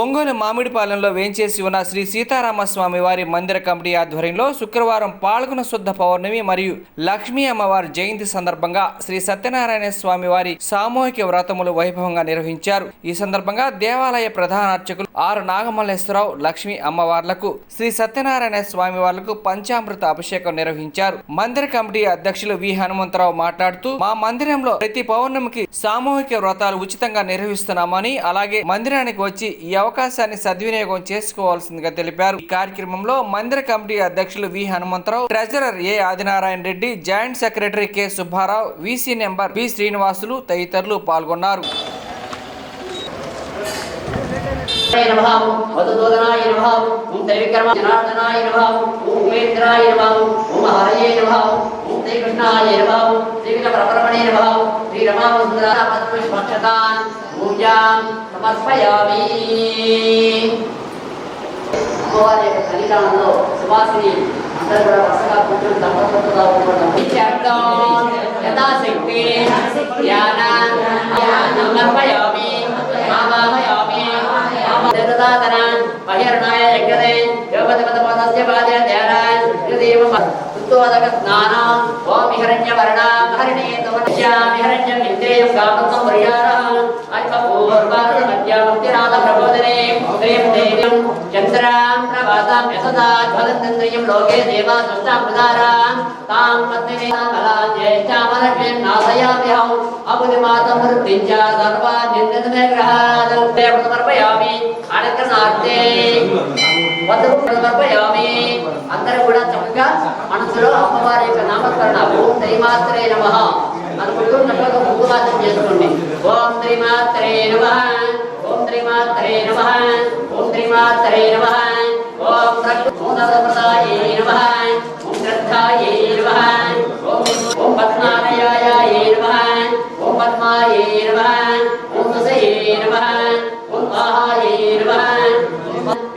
ఒంగోలు మామిడిపాలెంలో వేంచేసి ఉన్న శ్రీ సీతారామస్వామి వారి మందిర కమిటీ ఆధ్వర్యంలో శుక్రవారం పాల్గొన శుద్ధ పౌర్ణమి మరియు లక్ష్మీ అమ్మవారి జయంతి సందర్భంగా శ్రీ సత్యనారాయణ స్వామి వారి సామూహిక వ్రతములు వైభవంగా నిర్వహించారు. ఈ సందర్భంగా దేవాలయ ప్రధాన అర్చకులు ఆరు నాగమల్లేశ్వరరావు లక్ష్మీ అమ్మవార్లకు శ్రీ సత్యనారాయణ స్వామి వార్లకు పంచామృత అభిషేకం నిర్వహించారు. మందిర కమిటీ అధ్యక్షులు వి. హనుమంతరావు మాట్లాడుతూ మా మందిరంలో ప్రతి పౌర్ణమికి సామూహిక వ్రతాలు ఉచితంగా నిర్వహిస్తున్నామని అలాగే మందిరానికి వచ్చి అవకాశాన్ని సద్వినియోగం చేసుకోవాల్సిందిగా తెలిపారు. ఈ కార్యక్రమంలో మందిర కమిటీ అధ్యక్షులు V. Hanumantha Rao treasurer A. Adinarayana Reddy joint secretary K. Subba Rao VC number B. Srinivasulu తదితరులు పాల్గొన్నారు. నమః వదుదోదనాయ నమః. ఓం త్రివిక్రమ జనార్దనాయ నమః. ఓం ఉపేంద్రాయ నమః ఓం హరయే నమః. ఓం శ్రీకృష్ణాయ నమః. శ్రీకృష్ణ ప్రపరమణే నమః. శ్రీ రమావసుందర పద్మస్పక్షతాన్ పూజాం సమర్పయామి. అమ్మవారి యొక్క సన్నిధానంలో సువాసిని అందరూ కూడా వరుసగా కూర్చొని దంపతులుగా ఉండడం సమర్పయామి ఉత్తోదక స్నానం ఓం హిరణ్యవర్ణాం హరిణే తమస్యాం హిరణ్యం ఇంద్రియం కామకం పరిహారః అల్పపూర్వాద మధ్యముక్తినాథ ప్రబోధనే శ్రీం దేవ్యం చంద్రాం యసదా లోకే దేవా తాం కలాం జ్యేష్ఠామలక్ష్మీం నాశయామ్యహం వద్దు సమర్పయామి అందరూ కూడా చక్కగా మనసులో అమ్మవారి యొక్క నామస్మరణ ఓం శ్రీమాత్రే నమ అనుకుంటూ చక్కగా ముగ్గువాసం చేసుకోండి ఓం శ్రీమాత్రే నమ ఓం శ్రీమాత్రే నమ ఓం శ్రీమాత్రే నమ ఓం ప్రకృతాయే నమ ఓం శ్రద్ధాయే నమ ఓం ఓం పద్మాలయాయ నమ ఓం పద్మాయే నమ ఓం తుసయే నమ ఓం ఆహాయే నమ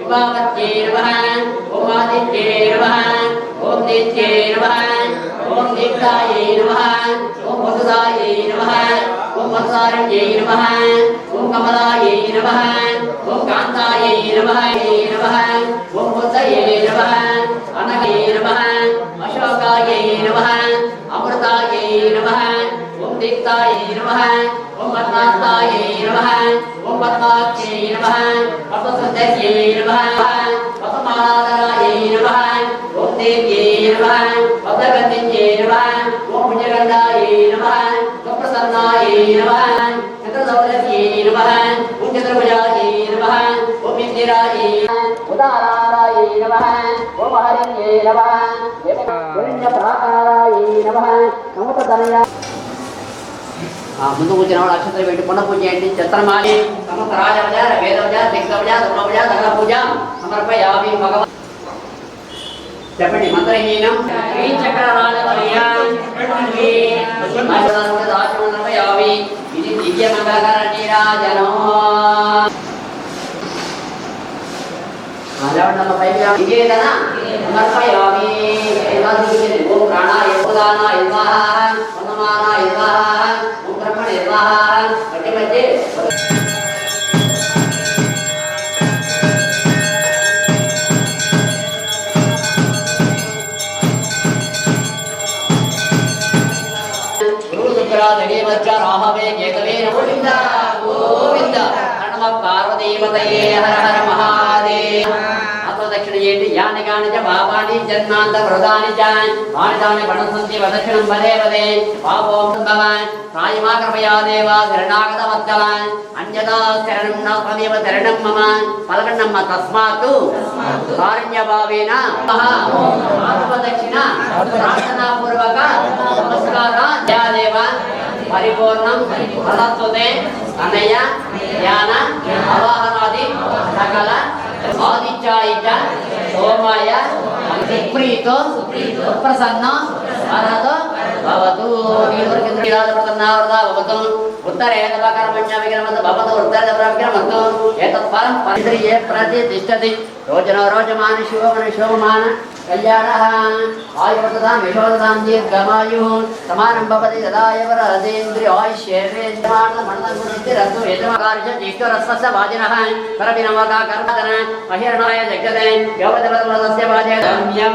ఓం విభావత్యే నమ ఓం ఆదిత్యే నమ ఓం నిత్యే నమ ఓం దీప్తాయే నమ ఓం వసుదాయే నమ ఓం వత్సారణ్యే నమ ఓం కమలాయే నమ ఓం కాంతాయే నమ నమ ఓం బుద్ధయే నమ అనగే నమ అశోకాయే నమ అమృతాయే నమ ఓం దీప్తాయే నమ ఓం పద్మాస్తాయే నమ ఓం పద్మాక్షే నమ పద్మసుందర్యే నమ పద్మమాలాధరాయే నమ ఓం దేవ్యే నమ పద్మగంధిన్యే నమ ఓం పుణ్యగంధాయే నమ ఓం ప్రసన్నాయే నమ చంద్రదౌలత్యే నమ ఓం చంద్రభుజాయే నమ ఓం ఇందిరాయే ఉదారాయ నమ ఓం హరిణ్యే నమ ప్రాకారాయ నమ నమతనయ ముందు కూర్చున్న వాడు అక్షత్రం పెట్టి పునః పూజ చేయండి. చిత్రమాలి సమస్త రాజవజ వేదవజ దిగ్ధవజ ధర్మవజ ధన పూజ సమర్పయామి భగవ చెప్పండి మంత్రహీనం శ్రీ చక్ర రాజమర్పయామి ఇది దివ్య మంగళకర నీరాజనో నివేదన సమర్పయామి. ఓం ప్రాణాయ ఉదానాయ స్వాహ ఉన్నమానాయ స్వాహ ఓం బ్రహ్మణే స్వాహ మధ్య మధ్య రాహవే కేతవే గోవింద గోవింద నమ పార్వతీపతయే హర హర మహాదేవ పాపాని జన్మాంత వృదాని చ వాని తాని వదక్షిణం పదే పదే పాపోం భవాన్ సాయిమా కృపయా దేవా శరణాగత వత్సలాన్ అన్యదా శరణం నా త్వమేవ శరణం మమ పలకండమ్మ తస్మాత్ కారుణ్యభావేన ఆత్మదక్షిణ ప్రార్థనాపూర్వక నమస్కార దేవ పరిపూర్ణం అనయ ధ్యాన అవాహనాది సకల ఆదిత్యాయ సోమాయ సుప్రీతో ప్రసన్న అర్హతో భవతు. భవతు. ఉత్తరేణ కర్మణ్య విగ్రమత భవతు. ఉత్తర విగ్రమతు ఏతత్ పరం ప్రతిష్టతి. రోజున రోజు మానుషో మనుషో మాన कल्याणः आयुर्वततां यशोदतां दीर्घमायुः समानं भवति तदा एव रथेन्द्रियायुष्येवेन्द्रमाणमण्डलमुनितिरस्तु यजमाकार्यज्येष्ठरस्वस्य वाजिनः परमिनवका कर्मदन महिर्णाय जगते यवदवदवदस्य वाजे रम्यं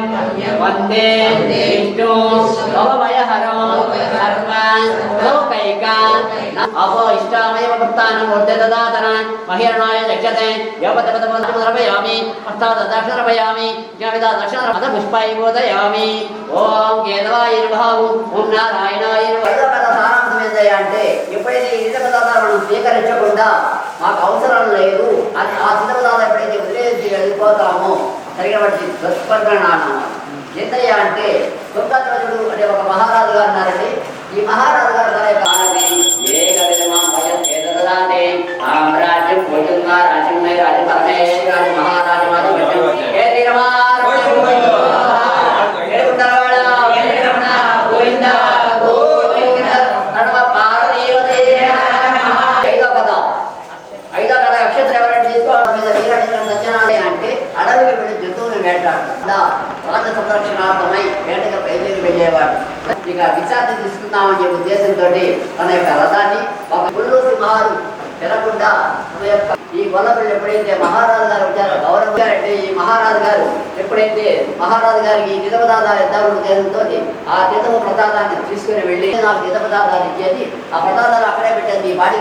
वन्दे विष्णु भवभयहरो सर्व लौकैका अहो इष्टामयव भक्तानां मूर्ते ददातन महिर्णाय जगते यवदवदवदवदर्पयामि हस्ताद दक्षिणर्पयामि ज्ञाविदा दक्षिणर्पद కథ ఓం కేదవాయుర్భావు ఓం నారాయణాయుర్భావు అంటే ఎప్పుడైతే ఈ పదార్థాలు మనం స్వీకరించకుండా మాకు అవసరం లేదు అని ఆ ఇతర పదార్థాలు ఎప్పుడైతే ఉద్దేశించి వెళ్ళిపోతామో జరిగినటువంటి దుష్పరిణామం ఎంతయ్య అంటే దుర్గధ్వజుడు అంటే ఒక మహారాజు గారు ఉన్నారండి. ఈ మహారాజు గారు తన యొక్క రాజ్యం పోతుందా రాజ్యం రాజు పరమేశ్వరి మహారాజు మాత్రం నాకు ఇచ్చేది. ఆ ప్రసాదాలు అక్కడే పెట్టేది. ఈ పాడి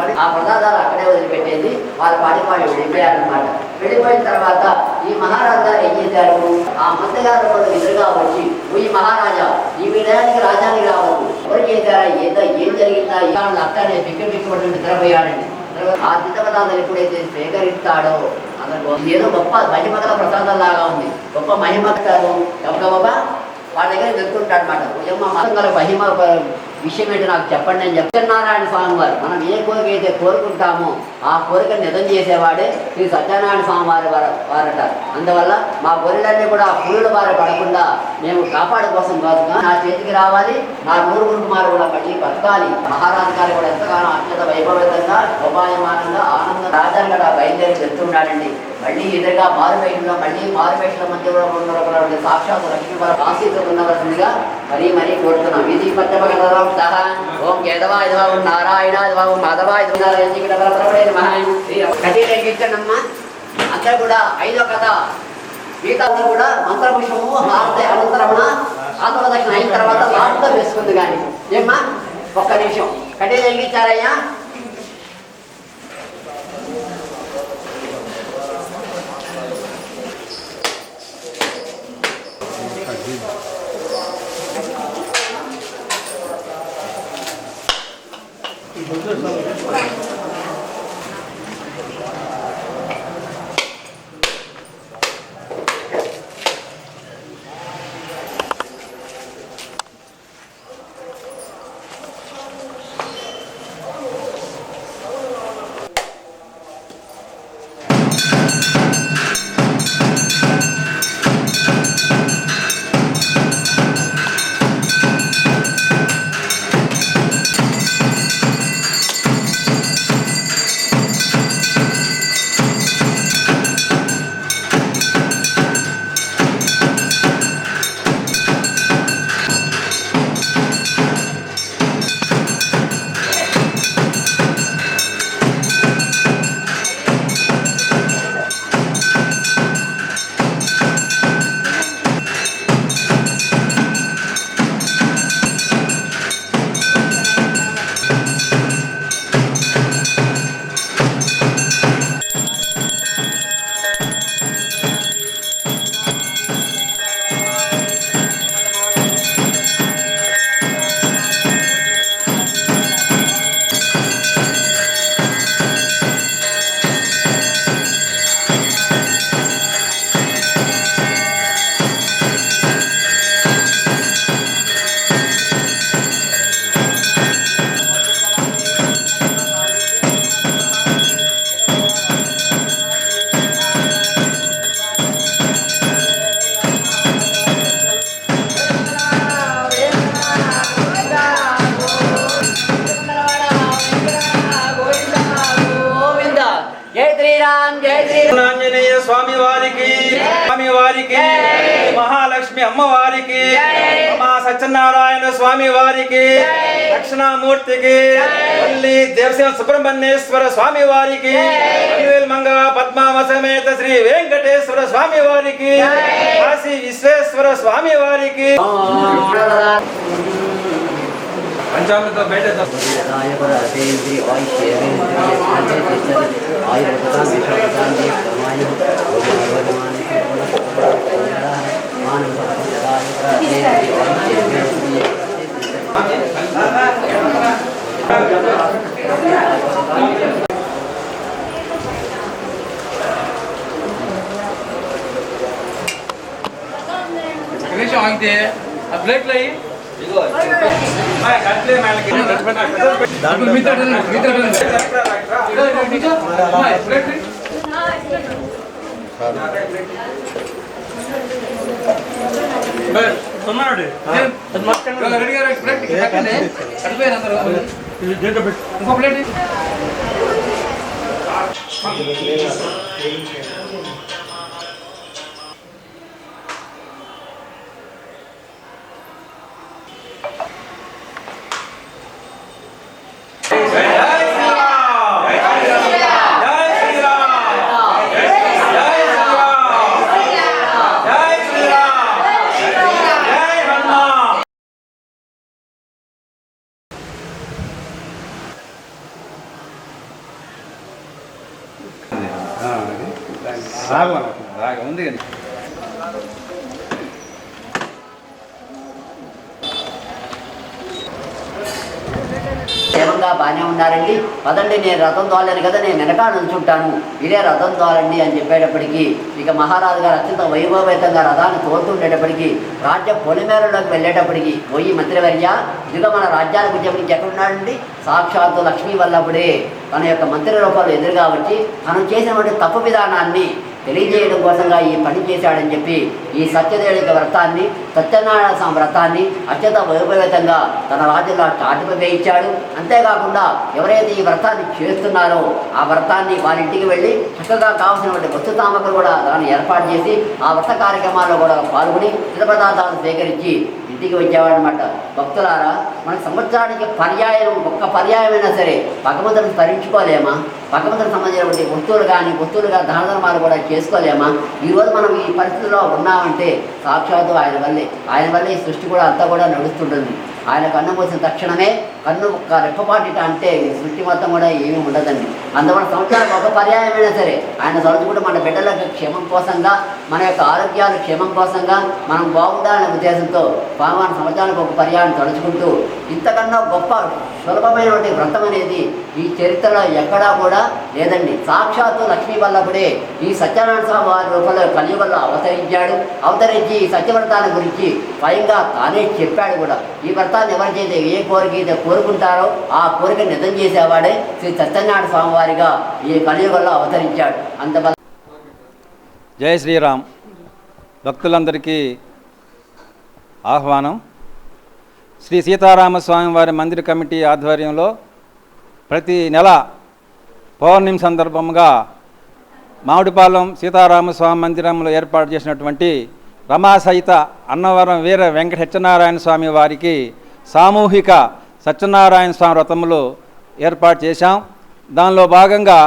పడి ఆ ప్రసాదాలు అక్కడే వదిలిపెట్టేది. వాళ్ళ పాడి పాడి వెళ్ళిపోయారనమాట వెళ్ళిపోయిన తర్వాత ఈ మహారాజు గారు ఏం చేశారు? ఆ మంత్రిగారు కూడా ఎదురుగా వచ్చి ఈ మహారాజా ఈ వినయానికి రాజానికి రావద్దు. ఎవరు చేశారా? ఏదో ఏం జరిగిందా? ఈ అక్కడనే అక్కడే బిక్కి బిక్కుబడి నిద్రపోయాడండి. ఆ పదార్థాలు ఎప్పుడైతే స్వీకరిస్తాడో అతను ఏదో గొప్ప మహిమగల ప్రసాదం లాగా ఉంది. గొప్ప మహిమ గారు బాబా? వాళ్ళ దగ్గర వెళ్తుంటాడు అనమాట ఏమో మతం మహిమ విషయం ఏంటి నాకు చెప్పండి అని సత్యనారాయణ స్వామి వారు మనం ఏ కోరిక అయితే కోరుకుంటామో ఆ కోరిక నిజం చేసేవాడే శ్రీ సత్యనారాయణ స్వామి వారి వారు వారట. అందువల్ల మా గొర్రెలన్నీ కూడా ఆ పులుల వారి పడకుండా మేము కాపాడు కోసం కాదు. నా చేతికి రావాలి నా నూరు కుమారు కూడా మళ్ళీ బతకాలి. మహారాజు గారు కూడా ఎంతగానో అత్యంత వైభవితంగా ఉపాయమానంగా ఆనంద రాజాలు కూడా బయలుదేరి చెప్తున్నాడండి మళ్ళీ ఎదురుగా మారుపేటలో మళ్ళీ మారుపేటల మధ్య కూడా ఉన్నటువంటి సాక్షాత్ లక్ష్మీ వర ఆశీస్సు ఉండవలసిందిగా మరీ మరీ కోరుతున్నాం. ఇది పచ్చపగలరాం సహ. ఓం కేదవా ఇదవా నారాయణ ఇదవా ఓం మాధవా ఇదవా కటీరెక్కించండమ్మా అందరూ కూడా ఐదో కథ. మిగతా కూడా మంత్రపుష్పము హారతి అనంతరమున ఆత్మదక్షిణ అయిన తర్వాత లాట్లో వేసుకుంది కానీ. ఏమ్మా? ఒక్క నిమిషం. కటీలు జరిగించారయ్యా స్వామి వారికి దక్షిణామూర్తికి మళ్ళీ దేవసేన సుబ్రహ్మణ్యేశ్వర స్వామి వారికి అనివేల్ మంగ పద్మామ సమేత శ్రీ వెంకటేశ్వర స్వామి వారికి కాశీ విశ్వేశ్వర స్వామి వారికి పంచామృత బయట నిమిషం ఆగితే ఆ ప్లేట్లు అయ్యి కట్లే మేళకి ఇంకో ప్లేట్ జై శ్రీరామ్ జై శ్రీరామ్ జై శ్రీరామ్ జై హనుమాన్ ఉంది కానీ క్షేమంగా బాగానే ఉన్నారండి పదండి నేను రథం తోలేను కదా నేను వెనక నుంచుంటాను ఇదే రథం తోలండి అని చెప్పేటప్పటికీ ఇక మహారాజు గారు అత్యంత వైభవేతంగా రథాన్ని తోలుతుండేటప్పటికి రాజ్య పొలిమేరలోకి వెళ్ళేటప్పటికి పోయి మంత్రివర్య ఇదిగో మన రాజ్యానికి వచ్చేప్పటికి ఎక్కడున్నాడండి? సాక్షాత్తు లక్ష్మీ వల్లప్పుడే తన యొక్క మంత్రి రూపంలో ఎదురుగా వచ్చి మనం చేసినటువంటి తప్పు విధానాన్ని తెలియజేయడం కోసంగా ఈ పని చేశాడని చెప్పి ఈ సత్యదేవిక వ్రతాన్ని సత్యనారాయణ స్వామి వ్రతాన్ని అత్యంత వైభవేతంగా తన రాజుగా చాటుకు వేయించాడు. అంతేకాకుండా ఎవరైతే ఈ వ్రతాన్ని చేస్తున్నారో ఆ వ్రతాన్ని వారి ఇంటికి వెళ్ళి చక్కగా కావాల్సినటువంటి వస్తు తామకులు కూడా దాన్ని ఏర్పాటు చేసి ఆ వ్రత కార్యక్రమాల్లో కూడా పాల్గొని తిరు సేకరించి ఇంటికి వచ్చేవాడనమాట భక్తులారా మన సంవత్సరానికి పర్యాయం ఒక్క పర్యాయమైనా సరే భగవంతుని స్మరించుకోలేమా? భగవంతునికి సంబంధించినటువంటి వస్తువులు కానీ వస్తువులుగా దాన ధర్మాలు కూడా చేసుకోలేమా? ఈరోజు మనం ఈ పరిస్థితిలో ఉన్నామంటే సాక్షాత్తు ఆయన వల్లే. ఆయన వల్లే ఈ సృష్టి కూడా అంతా కూడా నడుస్తుంటుంది. ఆయన కన్ను మూసిన తక్షణమే కన్ను ఒక్క రెప్పపాటిట అంటే ఈ సృష్టి మొత్తం కూడా ఏమీ ఉండదండి. అందువల్ల సంవత్సరానికి ఒక పర్యాయమైనా సరే ఆయన తలుచుకుంటే మన బిడ్డలకు క్షేమం కోసంగా మన యొక్క ఆరోగ్యాలు క్షేమం కోసంగా మనం బాగుండాలనే ఉద్దేశంతో భగవాన్ సంవత్సరానికి ఒక పర్యాయం తలుచుకుంటూ ఇంతకన్నా గొప్ప సులభమైనటువంటి వ్రతం అనేది ఈ చరిత్రలో ఎక్కడా కూడా లేదండి. సాక్షాత్తు లక్ష్మీ వల్లభుడే ఈ సత్యనారాయణ స్వామి వారి రూపంలో కలియుగంలో అవతరించాడు. అవతరించి ఈ సత్యవ్రతాన్ని గురించి స్వయంగా తానే చెప్పాడు కూడా. ఈ వ్రతాన్ని ఎవరికైతే ఏ కోరిక అయితే కోరుకుంటారో ఆ కోరిక నిజం చేసేవాడే శ్రీ సత్యనారాయణ స్వామి వారిగా ఈ కలియుగంలో అవతరించాడు. అంత జై శ్రీరామ్. భక్తులందరికీ ఆహ్వానం. శ్రీ సీతారామస్వామి వారి మందిర కమిటీ ఆధ్వర్యంలో ప్రతి నెల పౌర్ణమి సందర్భంగా మామిడిపాలెం సీతారామస్వామి మందిరంలో ఏర్పాటు చేసినటువంటి రమాసహిత అన్నవరం వీర వెంకట సత్యనారాయణ స్వామి వారికి సామూహిక సత్యనారాయణ స్వామి వ్రతములు ఏర్పాటు చేశాం. దానిలో భాగంగా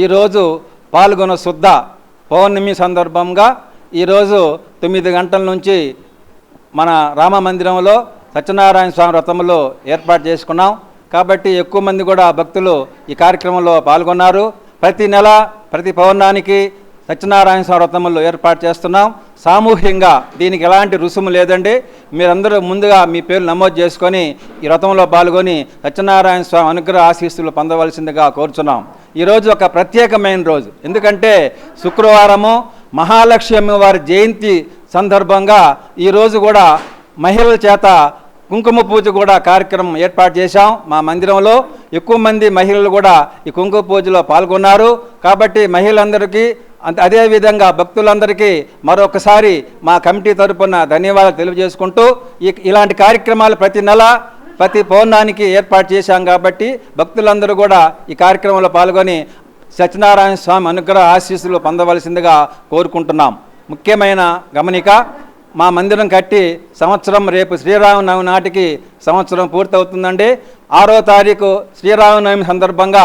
ఈరోజు పాల్గొన శుద్ధ పౌర్ణమి సందర్భంగా ఈరోజు తొమ్మిది గంటల నుంచి మన రామ మందిరంలో సత్యనారాయణ స్వామి వ్రతములు ఏర్పాటు చేసుకున్నాం. కాబట్టి ఎక్కువ మంది కూడా భక్తులు ఈ కార్యక్రమంలో పాల్గొన్నారు. ప్రతి నెల ప్రతి పౌర్ణానికి సత్యనారాయణ స్వామి వ్రతములు ఏర్పాటు చేస్తున్నాం. సామూహికంగా దీనికి ఎలాంటి రుసుము లేదండి. మీరందరూ ముందుగా మీ పేరు నమోదు చేసుకొని ఈ వ్రతంలో పాల్గొని సత్యనారాయణ స్వామి అనుగ్రహ ఆశీస్సులు పొందవలసిందిగా కోరుచున్నాం. ఈరోజు ఒక ప్రత్యేకమైన రోజు. ఎందుకంటే శుక్రవారము మహాలక్ష్మి వారి జయంతి సందర్భంగా ఈరోజు కూడా మహిళల చేత కుంకుమ పూజ కూడా కార్యక్రమం ఏర్పాటు చేశాం. మా మందిరంలో ఎక్కువ మంది మహిళలు కూడా ఈ కుంకుమ పూజలో పాల్గొన్నారు. కాబట్టి మహిళలందరికీ అంత అదేవిధంగా భక్తులందరికీ మరొకసారి మా కమిటీ తరపున ధన్యవాదాలు తెలియజేసుకుంటూ ఈ ఇలాంటి కార్యక్రమాలు ప్రతి నెల ప్రతి పౌర్ణానికి ఏర్పాటు చేశాం కాబట్టి భక్తులందరూ కూడా ఈ కార్యక్రమంలో పాల్గొని సత్యనారాయణ స్వామి అనుగ్రహ ఆశీస్సులు పొందవలసిందిగా కోరుకుంటున్నాం. ముఖ్యమైన గమనిక మా మందిరం కట్టి సంవత్సరం రేపు శ్రీరామనవమి నాటికి సంవత్సరం పూర్తవుతుందండి. ఆరో తారీఖు శ్రీరామనవమి సందర్భంగా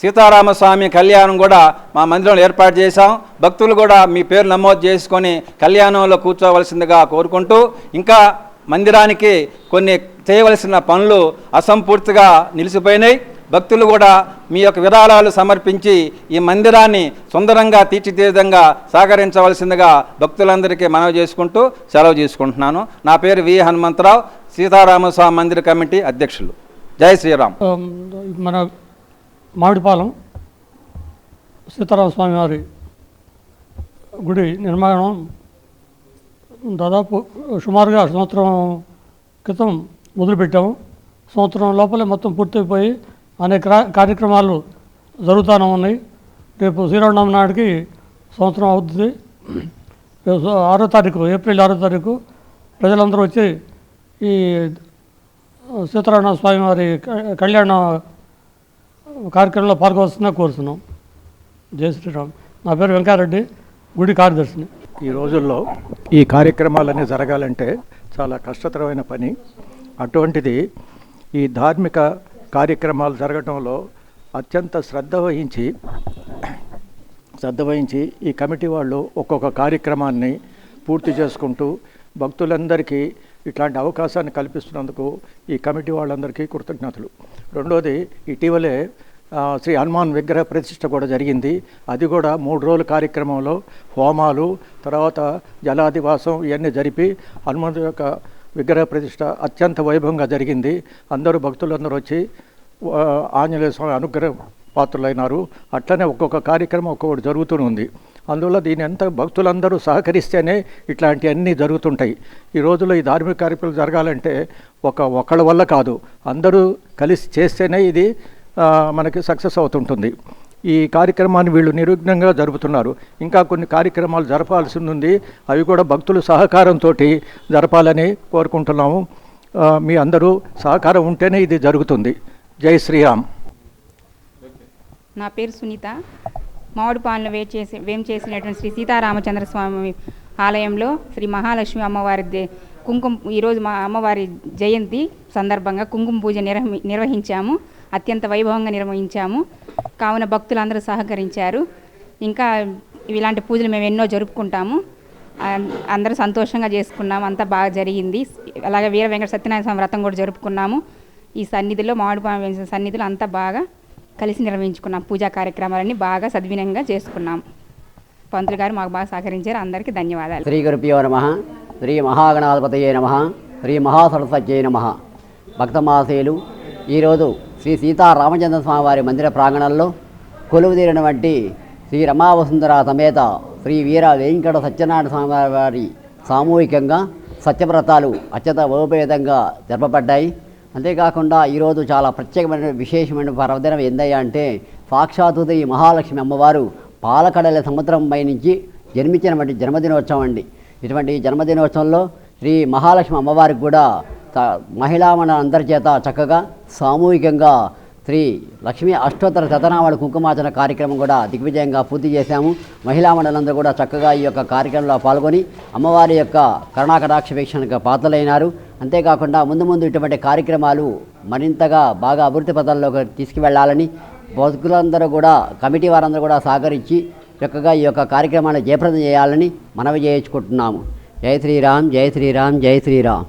సీతారామస్వామి కళ్యాణం కూడా మా మందిరంలో ఏర్పాటు చేశాం. భక్తులు కూడా మీ పేరు నమోదు చేసుకొని కళ్యాణంలో కూర్చోవలసిందిగా కోరుకుంటూ ఇంకా మందిరానికి కొన్ని చేయవలసిన పనులు అసంపూర్తిగా నిలిచిపోయినాయి. భక్తులు కూడా మీ యొక్క విరాళాలు సమర్పించి ఈ మందిరాన్ని సుందరంగా తీర్చిదే విధంగా సహకరించవలసిందిగా భక్తులందరికీ మనవి చేసుకుంటూ సెలవు తీసుకుంటున్నాను నా పేరు వి. హనుమంతరావు సీతారామస్వామి మందిర కమిటీ అధ్యక్షులు. జై శ్రీరామ్. మన మామిడిపాలెం సీతారామస్వామి వారి గుడి నిర్మాణం దాదాపు సుమారుగా సంవత్సరం క్రితం మొదలుపెట్టాము. సంవత్సరం లోపలే మొత్తం పూర్తయిపోయి అనేక కార్యక్రమాలు జరుగుతూనే ఉన్నాయి. రేపు శ్రీరామనవమి నాటికి సంవత్సరం అవుతుంది. రేపు ఆరో తారీఖు ఏప్రిల్ ఆరో తారీఖు ప్రజలందరూ వచ్చి ఈ సీతారామ స్వామి వారి కళ్యాణ కార్యక్రమంలో పాల్గొవలసిందిగా కోరుతున్నాం జయ శ్రీరామ్. నా పేరు వెంకారెడ్డి గుడి కార్యదర్శిని. ఈ రోజుల్లో ఈ కార్యక్రమాలన్నీ జరగాలంటే చాలా కష్టతరమైన పని. అటువంటిది ఈ ధార్మిక కార్యక్రమాలు జరగటంలో అత్యంత శ్రద్ధ వహించి శ్రద్ధ వహించి ఈ కమిటీ వాళ్ళు ఒక్కొక్క కార్యక్రమాన్ని పూర్తి చేసుకుంటూ భక్తులందరికీ ఇట్లాంటి అవకాశాన్ని కల్పిస్తున్నందుకు ఈ కమిటీ వాళ్ళందరికీ కృతజ్ఞతలు. రెండోది ఇటీవలే శ్రీ హనుమాన్ విగ్రహ ప్రతిష్ట కూడా జరిగింది. అది కూడా మూడు రోజుల కార్యక్రమంలో హోమాలు తర్వాత జలాదివాసం ఇవన్నీ జరిపి హనుమంతు యొక్క విగ్రహ ప్రతిష్ట అత్యంత వైభవంగా జరిగింది. అందరూ భక్తులందరూ వచ్చి ఆంజనేయ స్వామి అనుగ్రహ పాత్రులైనారు. అట్లనే ఒక్కొక్క కార్యక్రమం ఒక్కొక్కటి జరుగుతూనే ఉంది. అందువల్ల దీని ఎంత భక్తులందరూ సహకరిస్తేనే ఇట్లాంటివన్నీ జరుగుతుంటాయి. ఈ రోజుల్లో ఈ ధార్మిక కార్యక్రమాలు జరగాలంటే ఒక ఒకళ్ళ వల్ల కాదు. అందరూ కలిసి చేస్తేనే ఇది మనకి సక్సెస్ అవుతుంటుంది. ఈ కార్యక్రమాన్ని వీళ్ళు నిర్విఘ్నంగా జరుపుతున్నారు. ఇంకా కొన్ని కార్యక్రమాలు జరపాల్సి ఉంది అవి కూడా భక్తుల సహకారంతో జరపాలని కోరుకుంటున్నాము. మీ అందరూ సహకారం ఉంటేనే ఇది జరుగుతుంది. జై శ్రీరామ్. నా పేరు సునీత. మామిడిపాలెంలో వేడి చేసి వేం చేసినటువంటి శ్రీ సీతారామచంద్ర స్వామి ఆలయంలో శ్రీ మహాలక్ష్మి అమ్మవారి దే- కుంకుమ ఈరోజు మా అమ్మవారి జయంతి సందర్భంగా కుంకుమ పూజ నిర్వహి నిర్వహించాము. అత్యంత వైభవంగా నిర్వహించాము. కావున భక్తులందరూ సహకరించారు. ఇంకా ఇలాంటి పూజలు మేము ఎన్నో జరుపుకుంటాము. అందరూ సంతోషంగా చేసుకున్నాము. అంతా బాగా జరిగింది. అలాగే వీర వెంకట సత్యనారాయణ స్వామి వ్రతం కూడా జరుపుకున్నాము. ఈ సన్నిధిలో మామిడి సన్నిధులు సన్నిధిలో అంతా బాగా కలిసి నిర్వహించుకున్నాం. పూజా కార్యక్రమాలన్నీ బాగా సద్వినంగా చేసుకున్నాం. పంతులు గారు మాకు బాగా సహకరించారు. అందరికీ ధన్యవాదాలు. శ్రీ గురుభ్యో నమ. శ్రీ మహాగణాధిపతయే నమ. శ్రీ మహాసరస్వత్యై నమ. భక్తమాసేలు ఈరోజు శ్రీ సీతారామచంద్ర స్వామివారి మందిర ప్రాంగణంలో కొలువుదీరినటువంటి శ్రీ రమావసుందర సమేత శ్రీ వీర వెంకట సత్యనారాయణ స్వామి వారి సామూహికంగా సత్యవ్రతాలు అత్యంత వైభవేదంగా జరపబడ్డాయి. అంతేకాకుండా ఈరోజు చాలా ప్రత్యేకమైన విశేషమైన పర్వదినం ఏందయ్యా అంటే సాక్షాత్తు ఈ మహాలక్ష్మి అమ్మవారు పాలకడల సముద్రం పై నుంచి జన్మించినటువంటి జన్మదినోత్సవం అండి. ఇటువంటి జన్మదినోత్సవంలో శ్రీ మహాలక్ష్మి అమ్మవారికి కూడా మహిళా మండలి అందరి చేత చక్కగా సామూహికంగా శ్రీ లక్ష్మీ అష్టోత్తర శతనామాల కుంకుమార్చన కార్యక్రమం కూడా దిగ్విజయంగా పూర్తి చేశాము. మహిళా మండలందరూ కూడా చక్కగా ఈ యొక్క కార్యక్రమంలో పాల్గొని అమ్మవారి యొక్క కరుణాకటాక్ష వీక్షణకు పాత్రలైనారు. అంతేకాకుండా ముందు ముందు ఇటువంటి కార్యక్రమాలు మరింతగా బాగా అభివృద్ధి పథంలోకి తీసుకువెళ్ళాలని భక్తులందరూ కూడా కమిటీ వారందరూ కూడా సహకరించి చక్కగా ఈ యొక్క కార్యక్రమాన్ని జయప్రదం చేయాలని మనవి చేయించుకుంటున్నాము. జై శ్రీరామ్ జై శ్రీరామ్ జై శ్రీరామ్.